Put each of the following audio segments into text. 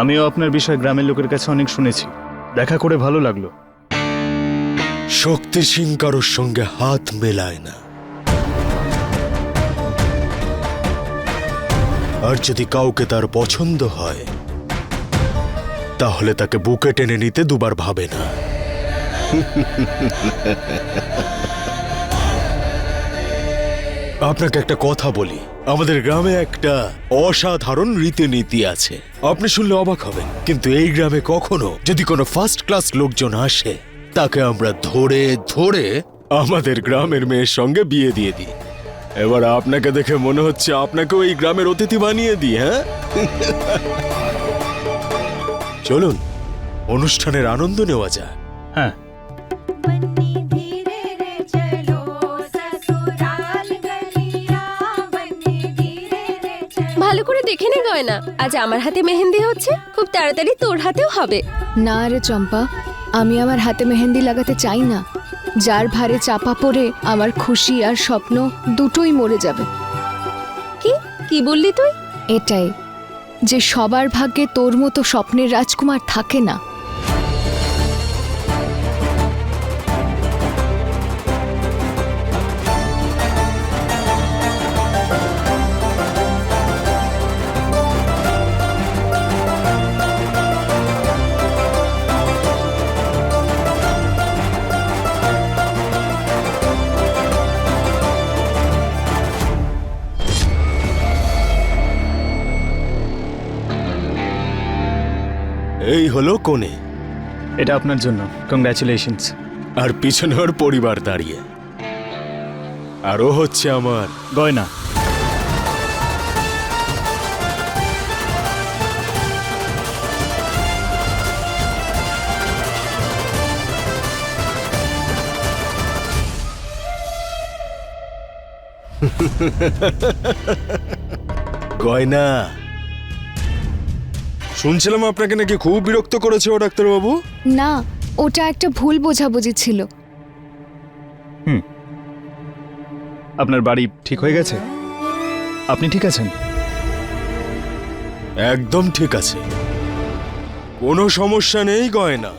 আমিও আপনার বিষয়ে গ্রামের লোকের কাছে অনেক শুনেছি। দেখা করে ভালো লাগল। শক্তি সিং কারোর সঙ্গে হাত মেলায় না। আর যদি কাউকে তার পছন্দ হয়, তাহলে তাকে বুকে টেনে নিতে দুবার ভাবে না। আপনাকে একটা কথা বলি। আমাদের গ্রামে একটা অসাধারণ রীতিনীতি আছে। আপনি শুনলে অবাক হবেন কিন্তু এই গ্রামে কখনো যদি কোনো ফার্স্ট ক্লাস লোকজন আসে তাকে আমরা ধরে ধরে আমাদের গ্রামের মেয়ের সঙ্গে বিয়ে দিয়ে দিই। এবার আপনাকে দেখে মনে হচ্ছে আপনাকেও এই গ্রামের অতিথি বানিয়ে দিই হ্যাঁ? চলুন অনুষ্ঠানের আনন্দ নেওয়া যায় হ্যাঁ। করে দেখে নে গয়না। আজ আমার হাতে মেহেন্দি হচ্ছে খুব তাড়াতাড়ি তোর হাতেও হবে। না রে চম্পা আমি আমার হাতে মেহেন্দি লাগাতে চাই না। যার ভারে চাপা পড়ে আমার খুশি আর স্বপ্ন দুটোই মরে যাবে। কি? কি বললি তুই? এটাই যে সবার ভাগ্যে তোর মতো স্বপ্নের রাজকুমার থাকে না। এই হলো কোণে। এটা আপনার জন্য। কংগ্রাচুলেশনস আর পিছনে ওর পরিবার দাঁড়িয়ে। আর ও হচ্ছে আমার গয়না। গয়না। শুনছিলাম আপনাকে নাকি খুব বিরক্ত করেছে ও ডাক্তারবাবু? না ওটা একটা ভুল বোঝাবুঝি ছিল। আপনার বাড়ি ঠিক হয়ে গেছে? আপনি ঠিক আছেন? একদম ঠিক আছে। কোনো সমস্যা নেই গয়না।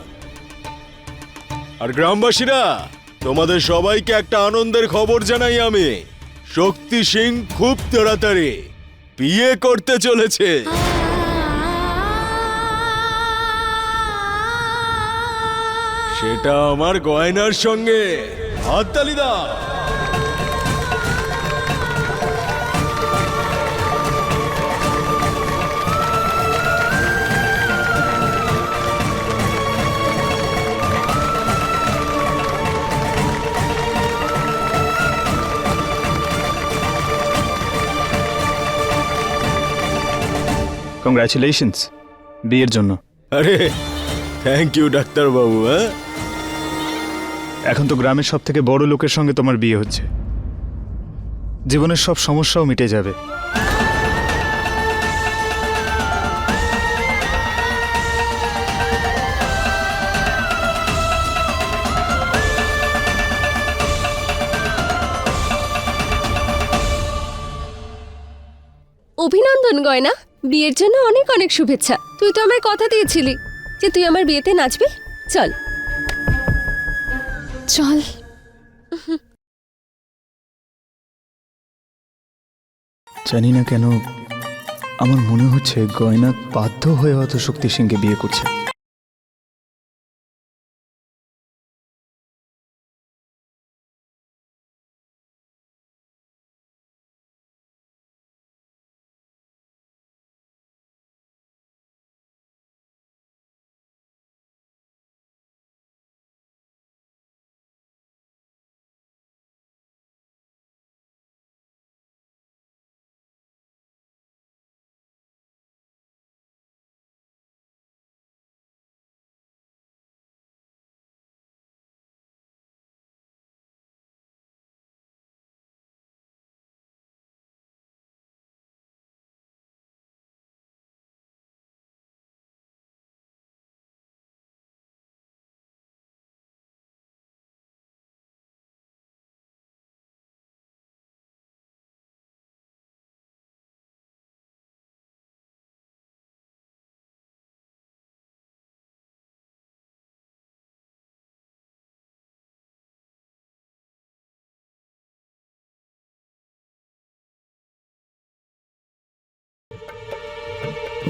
আর গ্রামবাসীরা তোমাদের সবাইকে একটা আনন্দের খবর জানাই আমি। শক্তি সিং খুব তাড়াতাড়ি বিয়ে করতে চলেছে। সেটা আমার গয়নার সঙ্গে। হাততালি দাও। কংগ্রাচুলেশনস বিয়ের জন্য। আরে থ্যাংক ইউ ডাক্তারবাবু হ্যাঁ? এখন তো গ্রামের সব থেকে বড় লোকের সঙ্গে তোমার বিয়ে হচ্ছে। জীবনের সব সমস্যাও মিটে যাবে। অভিনন্দন, গয়না। বিয়ের জন্য অনেক অনেক শুভেচ্ছা। তুই তো আমার কথা দিয়েছিলি যে তুই আমার বিয়েতে নাচবি। চল। চল। জানি না কেন, আমার মনে হচ্ছে গয়না বাধ্য হয়ে হয়তো শক্তি সিংকে বিয়ে করছে।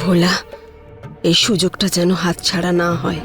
ভোলা এই সুযোগটা যেন হাতছাড়া না হয়।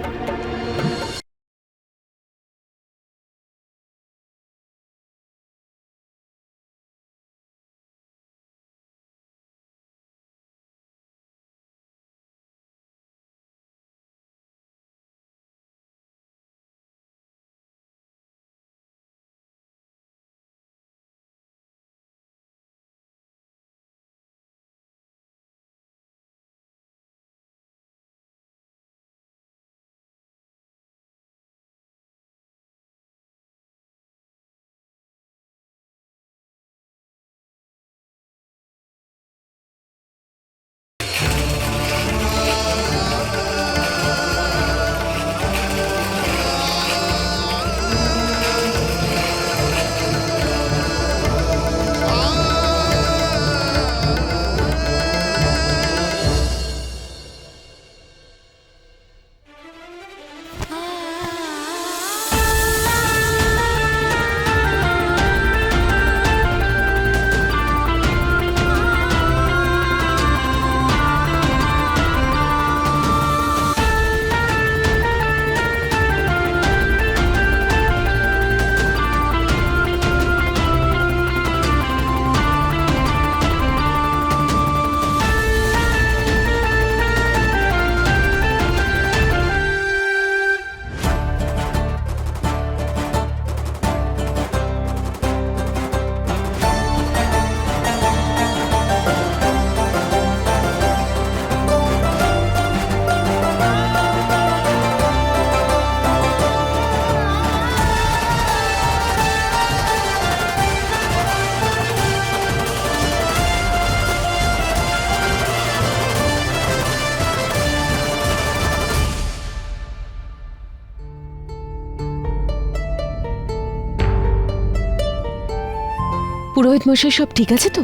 পুরোহিত মশাই সব ঠিক আছে তো?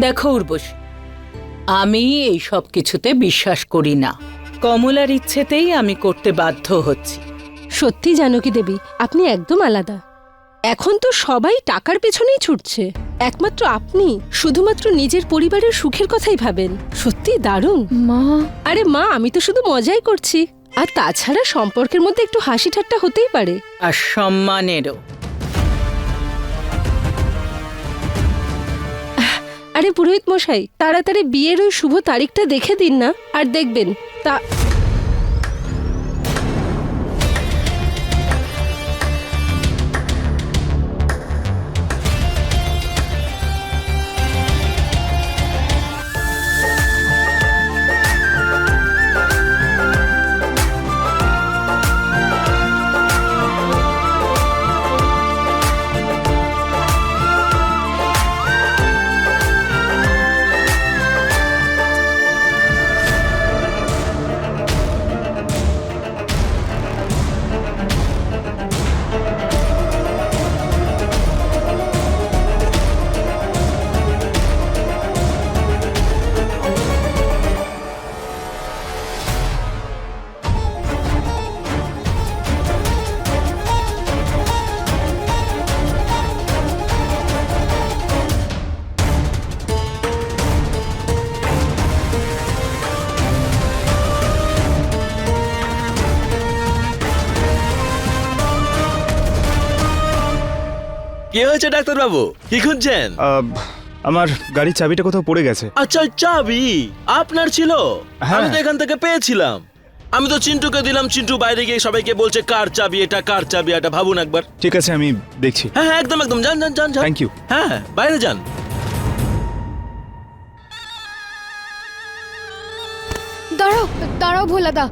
দেখো উর্বশ আমি এই সব কিছুতে বিশ্বাস করি না। কমলার ইচ্ছেতেই আমি করতে বাধ্য হচ্ছি। সত্যি জানকী দেবী আপনি একদম আলাদা। এখন তো সবাই টাকার পেছনেই ছুটছে। একমাত্র আপনি শুধুমাত্র নিজের পরিবারের সুখের কথাই ভাবেন। সত্যি দারুণ। মা। আরে মা আমি তো শুধু মজাই করছি। আর তাছাড়া সম্পর্কের মধ্যে একটু হাসি ঠাট্টা হতেই পারে। আর সম্মানেরও। আরে পুরোহিত মশাই তাড়াতাড়ি বিয়ের ওই শুভ তারিখটা দেখে দিন না। আর দেখবেন তা হয়েছে ডাক্তারবাবু? কি খুঁজছেন? আহ, আমার গাড়ির চাবিটা কোথাও পড়ে গেছে। আচ্ছা চাবি আপনার ছিল? হ্যাঁ। আমি তো এখান থেকে পেয়েছিলাম। আমি তো চিন্টুকে দিলাম চিন্টু বাইরে গিয়ে সবাইকে বলছে কার চাবি এটা কার চাবি এটা? ভাবুন একবার। ঠিক আছে আমি দেখছি। হ্যাঁ হ্যাঁ একদম একদম। যান যান যান যান। Thank you. হ্যাঁ হ্যাঁ, বাইরে যান। দাঁড়াও দাঁড়াও ভোলাদা।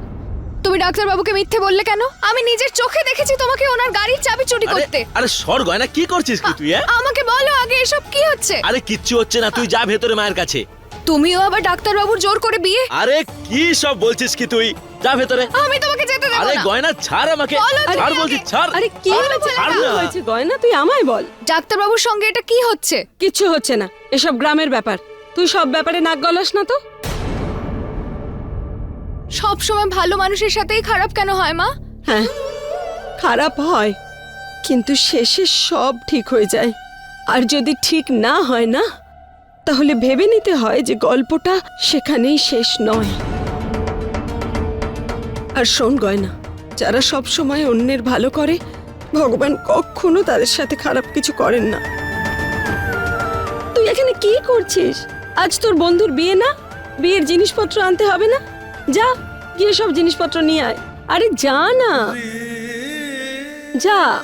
তুমি ডাক্তার বাবুকে মিথ্যে বললে কেন? আমি নিজের চোখে দেখেছি তোমাকে ওনার গাড়ির চাবি চুরি করতে। আরে সর গয়না কি করছিস কি তুই হ্যাঁ? আমাকে বলো আগে এসব কি হচ্ছে? আরে কিচ্ছু হচ্ছে না তুই যা ভেতরে মায়ের কাছে। তুমিও আবার ডাক্তার বাবুর জোর করে বিয়ে? আরে কি সব বলছিস কি তুই? যা ভেতরে। আমি তোমাকে যেতে দেবো আরে গয়না ছাড় আমাকে। ছাড় বলছি ছাড়। আরে কি বলো হয়েছে? কি হয়েছে? গয়না তুই আমায় বল। ডাক্তার বাবুর সঙ্গে এটা কি হচ্ছে? কিচ্ছু হচ্ছে না এসব গ্রামের ব্যাপার। তুই সব ব্যাপারে নাক গলাস না তো? সব সময় ভালো মানুষের সাথেই খারাপ কেন হয়, মা? হ্যাঁ খারাপ হয়, কিন্তু শেষে সব ঠিক হয়ে যায়। আর যদি ঠিক না হয় না, তাহলে ভেবে নিতে হয় যে গল্পটা সেখানেই শেষ নয়। আর শোন, গয়না, যারা সব সময় অন্যের ভালো করে, ভগবান কখনো তাদের সাথে খারাপ কিছু করেন না। তুই এখানে কি করছিস? আজ তোর বন্ধুর বিয়ে না? বিয়ের জিনিসপত্র আনতে হবে না? যা, গিয়ে সব জিনিসপত্র নিয়ে আয়। আরে যা না। যা।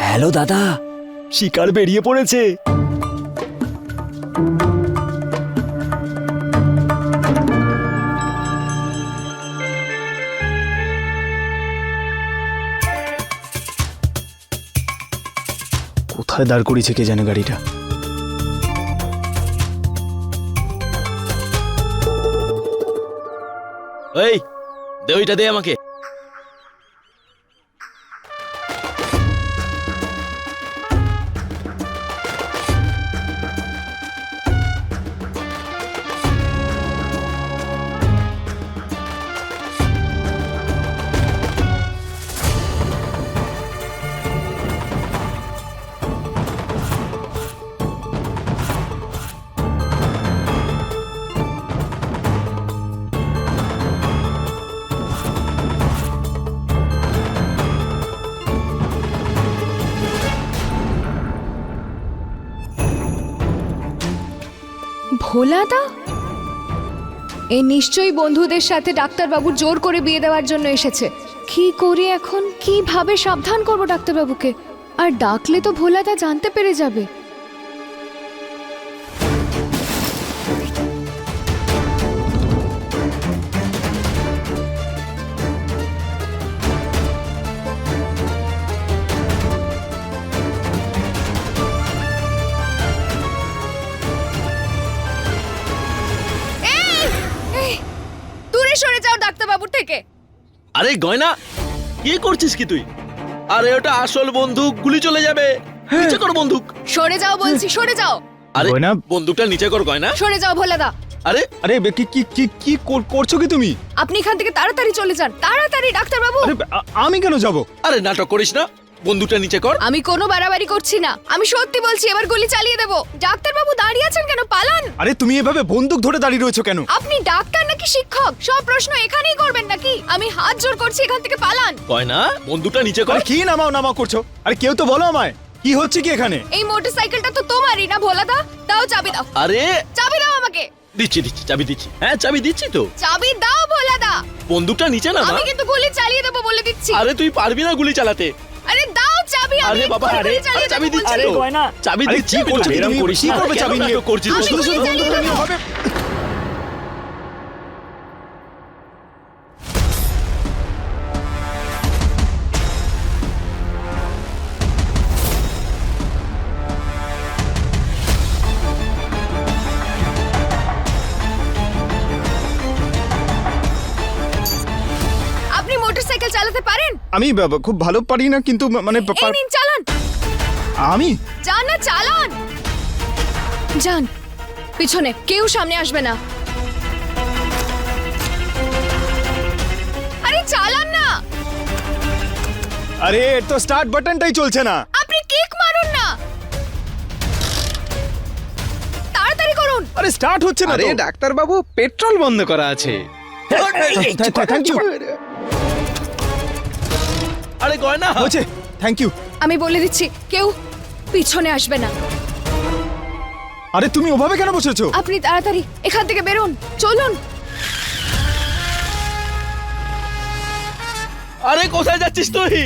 হ্যালো দাদা, শিকার বেরিয়ে পড়েছে। কোথায় দাঁড় করিয়েছে কে জানে গাড়িটা। এই দে ওইটা দে আমাকে। ভোলাদা এ নিশ্চয়ই বন্ধুদের সাথে ডাক্তারবাবু জোর করে বিয়ে দেওয়ার জন্য এসেছে। কি করি এখন? কীভাবে সাবধান করব ডাক্তারবাবুকে? আর ডাকলে তো ভোলাদা জানতে পেরে যাবে। আরে গয়না কি করছিস কি তুই? আরে ওটা আসল বন্দুক গুলি চলে যাবে। নিচে কর বন্দুক। সরে যাও বলছি সরে যাও। আরে গয়না? বন্দুকটা নিচে কর গয়না। সরে যাও ভোলাদা। আরে আরে বেকি কি কি কি কি কর- করছ কি তুমি? আপনি এখান থেকে তাড়াতাড়ি চলে যান তাড়াতাড়ি ডাক্তারবাবু। আরে আমি কেন যাব? আরে নাটক করিস না। বন্দুকটা নিচে কর। আমি কোনো বাড়াবাড়ি করছি না। আমি সত্যি বলছি এবার গুলি চালিয়ে দেবো। ডাক্তারবাবু দাঁড়িয়ে আছেন কেন? পালান। আরে তুমি এভাবে বন্দুক ধরে দাঁড়িয়ে রয়েছো কেন? আপনি ডাক্তার নাকি শিক্ষক? সব প্রশ্ন এখানেই করবেন নাকি? আমি হাত জোর করছি এখান থেকে পালান। গয়না বন্দুকটা নিচে কর। আরে কি নামাও নামাও করছ? আরে কেউ তো বলো আমায়। কি হচ্ছে কি এখানে? এই মোটরসাইকেলটা তো তোমারই না ভোলাদা। দাও চাবি দাও। আরে। চাবি দাও আমাকে। দিচ্ছি দিচ্ছি চাবি দিচ্ছি। হ্যাঁ চাবি দিচ্ছি তো। চাবি দাও ভোলা দা বন্দুকটা নিচে না আমি কিন্তু গুলি চালিয়ে দেবো বলে দিচ্ছি। আরে তুই পারবি না গুলি চালাতে। আরে চাবি বাবা আরে চাবি দিচ্ছি আরে গয়না চাবি দিচ্ছি কি করছ কি। করবে চাবি নিয়ে? করছিস শুধু শুধু হবে আমি বাবা খুব ভালো পারি না কিন্তু মা- মানে এই পার- নিন চালান। আমি? যান না চালান। যান পিছনে কেউ সামনে আসবে না। আরে চালান না। আরে এর তো স্টার্ট বাটনটাই চলছে না। আপনি কিক মারুন না। তাড়াতাড়ি করুন। আরে স্টার্ট হচ্ছে না আরে তো। ডাক্তারবাবু পেট্রোল বন্ধ করা আছে। থ্যাংক ইউ আরে গয়না। হচ্ছে থ্যাংক ইউ আমি বলে দিচ্ছি কেউ পিছনে আসবে না। আরে তুমি ওভাবে কেন বসেছো আপনি তাড়াতাড়ি এখান থেকে বেরোন চলুন। আরে কোথায় যাচ্ছিস তুই?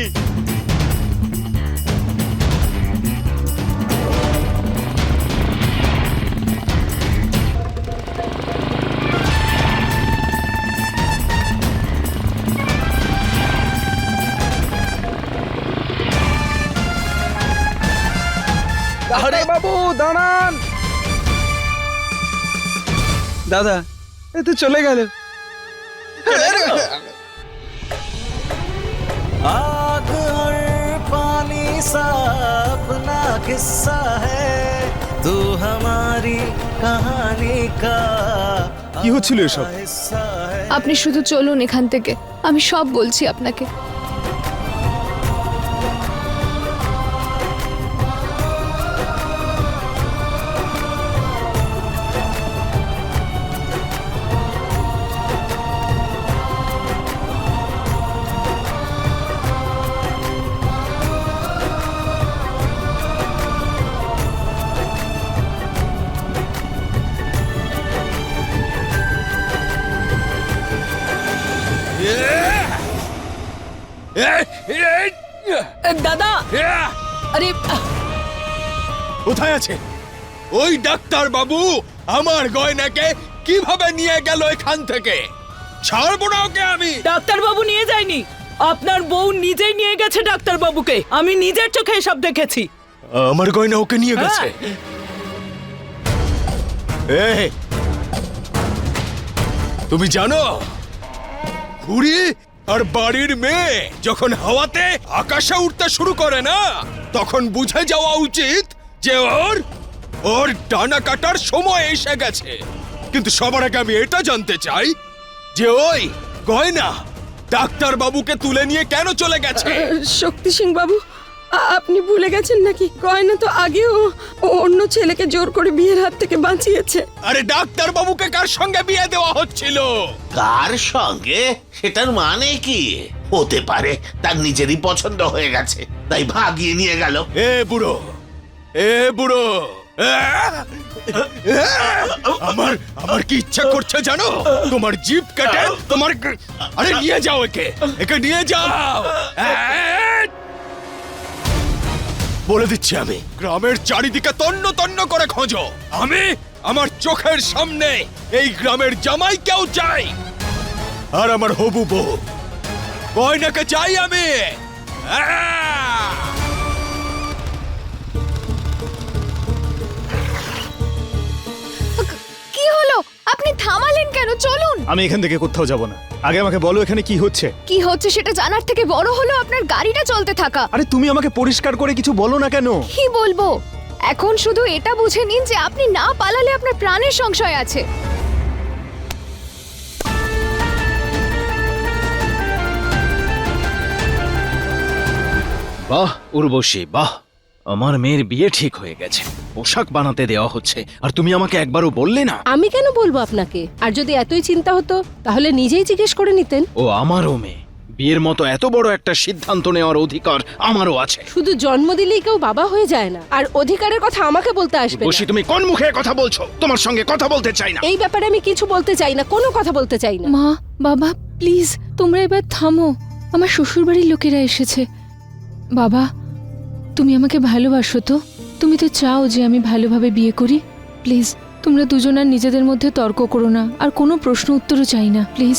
দাঁড়ান দাদা এ তো চলে গেল आग और पानी सा अपना किस्सा है तू हमारी कहानी का কি হচ্ছিল এসব हिस्सा है আপনি শুধু চলুন এখান থেকে আমি সব বলছি আপনাকে দাদা। আরে কোথায় আছে? ওই ডাক্তার বাবু আমার গয়নাকে কীভাবে নিয়ে গেল এখান থেকে? ছাড়বো না ওকে আমি। ডাক্তার বাবু নিয়ে যায়নি। আপনার বউ নিজেই নিয়ে গেছে ডাক্তার বাবুকে। আমি নিজের চোখে এসব দেখেছি। আমার গয়না ওকে নিয়ে গেছে? এই, তুমি জানো ঘুড়ি আর বাড়ির মেয়ে যখন হাওয়াতে আকাশে উঠতে শুরু করে না, তখন বুঝে যাওয়া উচিত যে ওর ওর ডানা কাটার সময় এসে গেছে। কিন্তু সবার আগে আমি এটা জানতে চাই যে ওই গয়না ডাক্তার বাবুকে তুলে নিয়ে কেন চলে গেছে? শক্তি সিং বাবু আপনি ভুলে গেছেন নাকি? গয়না তো আগেও ও অন্য ছেলেকে জোর করে বিয়ের হাত থেকে বাঁচিয়েছে। আরে ডাক্তার বাবুকে কার সঙ্গে বিয়ে দেওয়া হচ্ছিল? কার সঙ্গে? সেটার মানে কি? হতে পারে তার নিজেরই পছন্দ হয়ে গেছে তাই ভাগিয়ে নিয়ে গেল। এ বুড়ো এ বুড়ো! আমার আমার কি ইচ্ছা করছে জানো? তোমার জিপ কেটে তোমার আরে নিয়ে যাও একে একে নিয়ে যাও! বলে দিচ্ছি আমি। গ্রামের চারিদিকে তন্ন তন্ন করে খোঁজো। আমি আমার চোখের সামনে এই গ্রামের জামাই কেউ চাই। আর আমার হবু বউ। গয়নাকে চাই আমি? আমি এখান থেকে কোথাও যাব না। আগে আমাকে বলো এখানে কি হচ্ছে। কি হচ্ছে সেটা জানার থেকে বড় হলো আপনার গাড়িটা চলতে থাকা। আরে তুমি আমাকে পরিষ্কার করে কিছু বলো না কেন? কি বলব? এখন শুধু এটা বুঝে নিন যে আপনি না পালালে আপনার প্রাণের সংশয় আছে। বাহ উর্বশী বাহ। আমার মেয়ের বিয়ে ঠিক হয়ে গেছে। পোশাক বানাতে দেওয়া হচ্ছে। আর তুমি আমাকে একবারও বললে না? আমি কেন বলব আপনাকে? আর যদি এতই চিন্তা হতো তাহলে নিজেই জিজ্ঞেস করে নিতেন। ও আমারও মেয়ে। বিয়ের মতো এত বড় একটা সিদ্ধান্ত নেওয়ার অধিকার আমারও আছে। শুধু জন্ম দিলেই কেউ বাবা হয়ে যায় না। আর অধিকারের কথা আমাকে বলতে আসবে না। বসি তুমি কোন মুখে কথা বলছো? তোমার সঙ্গে কথা বলতে চাই না। এই ব্যাপারে আমি কিছু বলতে চাই না কোনো কথা বলতে চাই না। মা বাবা প্লিজ তোমরা এবার থামো। আমার শ্বশুরবাড়ির লোকেরা এসেছে। বাবা তুমি আমাকে ভালোবাসো তো। তুমি তো চাও যে আমি ভালোভাবে বিয়ে করি। প্লিজ তোমরা দুজন আর নিজেদের মধ্যে তর্ক করো না। আর কোনো প্রশ্ন উত্তরও চাই না প্লিজ।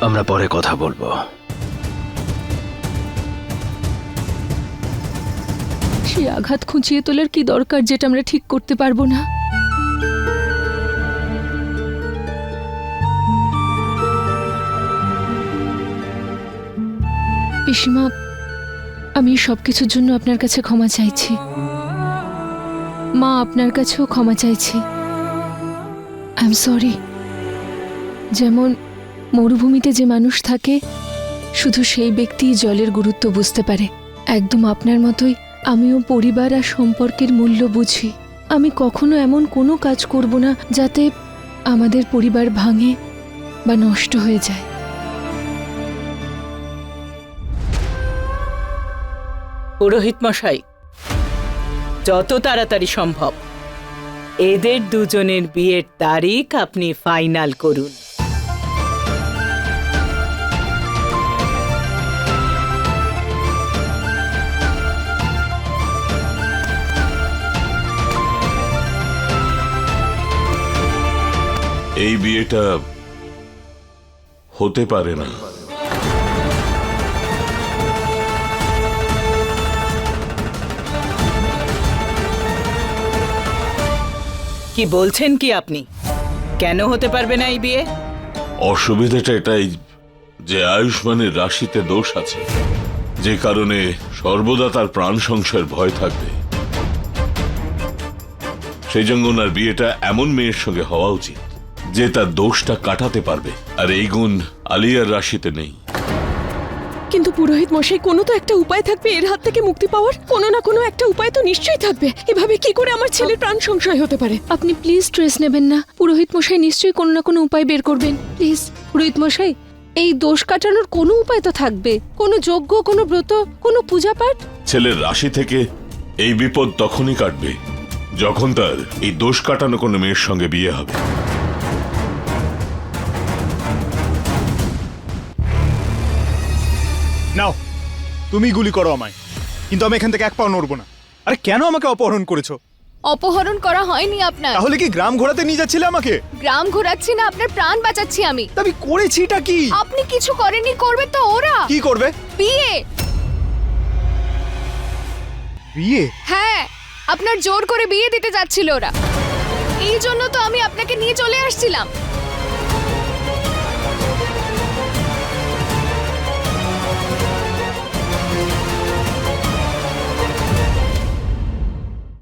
আমরা পরে কথা বলব। সেই আঘাত খুঁচিয়ে তোলার কি দরকার যেটা আমরা ঠিক করতে পারব না? পিসিমা, আমি সব কিছুর জন্য আপনার কাছে ক্ষমা চাইছি। মা আপনার কাছেও ক্ষমা চাইছি। আই এম সরি যেমন মরুভূমিতে যে মানুষ থাকে, শুধু সেই ব্যক্তিই জলের গুরুত্ব বুঝতে পারে। একদম আপনার মতোই আমিও পরিবার আর সম্পর্কের মূল্য বুঝি। আমি কখনো এমন কোনো কাজ করব না যাতে আমাদের পরিবার ভাঙে বা নষ্ট হয়ে যায়। পুরোহিত মশাই, যত তাড়াতাড়ি সম্ভব, এদের দুজনের বিয়ের তারিখ আপনি ফাইনাল করুন। এই বিয়েটা হতে পারে না। কি বলছেন কি আপনি? কেন হতে পারবে না এই বিয়ে? অসুবিধাটা এটাই যে আয়ুষ্মানের রাশিতে দোষ আছে। যে কারণে সর্বদা তার প্রাণ সংশয়ের ভয় থাকবে। সেই জন্য ওনার বিয়েটা এমন মেয়ের সঙ্গে হওয়া উচিত যে তার দোষটা কাটাতে পারবে। আর এই গুণ আলিয়ার রাশিতে নেই। পুরোহিত মশাই কোনো তো একটা উপায় থাকবে এর হাত থেকে মুক্তি পাওয়ার? কোনো না কোনো একটা উপায় তো নিশ্চয়ই থাকবে। এভাবে কি করে আমার ছেলের প্রাণ সংশয় হতে পারে? আপনি প্লিজ স্ট্রেস নেবেন না। পুরোহিত মশাই নিশ্চয়ই কোনো না কোনো উপায় বের করবেন। প্লিজ পুরোহিত মশাই এই দোষ কাটানোর কোনো উপায় তো থাকবে। কোনো যজ্ঞ কোনো ব্রত কোনো পূজা পাঠ ছেলের রাশি থেকে এই বিপদ তখনই কাটবে যখন তার এই দোষ কাটানো কোনো মেয়ের সঙ্গে বিয়ে হবে। তুমি গুলি করো আমায়। কিন্তু আমি এখান থেকে এক পাও নড়বো না। আরে কেন আমাকে অপহরণ করেছ? অপহরণ করা হয়নি আপনার। তাহলে কি গ্রাম ঘোরাতে নিয়ে যাচ্ছিলে আমাকে? গ্রাম ঘোরাচ্ছি না আপনার প্রাণ বাঁচাচ্ছি আমি। তা আমি করেছিটা কি? আপনি কিছু করেননি করবে তো ওরা। কি করবে? বিয়ে। বিয়ে? হ্যাঁ আপনার জোর করে বিয়ে দিতে যাচ্ছিল ওরা। এই জন্য তো আমি আপনাকে নিয়ে চলে আসছিলাম।